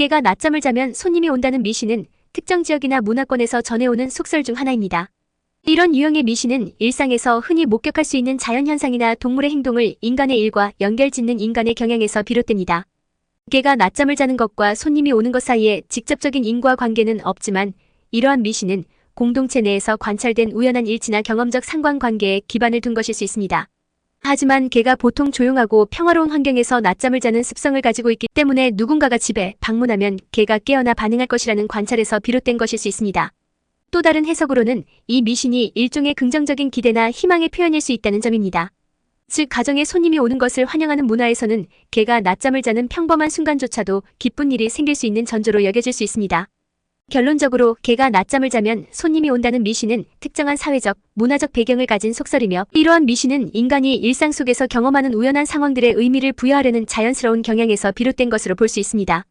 개가 낮잠을 자면 손님이 온다는 미신은 특정 지역이나 문화권에서 전해오는 속설 중 하나입니다. 이런 유형의 미신은 일상에서 흔히 목격할 수 있는 자연현상이나 동물의 행동을 인간의 일과 연결짓는 인간의 경향에서 비롯됩니다. 개가 낮잠을 자는 것과 손님이 오는 것 사이에 직접적인 인과 관계는 없지만 이러한 미신은 공동체 내에서 관찰된 우연한 일치나 경험적 상관관계에 기반을 둔 것일 수 있습니다. 하지만 개가 보통 조용하고 평화로운 환경에서 낮잠을 자는 습성을 가지고 있기 때문에 누군가가 집에 방문하면 개가 깨어나 반응할 것이라는 관찰에서 비롯된 것일 수 있습니다. 또 다른 해석으로는 이 미신이 일종의 긍정적인 기대나 희망의 표현일 수 있다는 점입니다. 즉 가정에 손님이 오는 것을 환영하는 문화에서는 개가 낮잠을 자는 평범한 순간조차도 기쁜 일이 생길 수 있는 전조로 여겨질 수 있습니다. 결론적으로 개가 낮잠을 자면 손님이 온다는 미신은 특정한 사회적, 문화적 배경을 가진 속설이며 이러한 미신은 인간이 일상 속에서 경험하는 우연한 상황들의 의미를 부여하려는 자연스러운 경향에서 비롯된 것으로 볼 수 있습니다.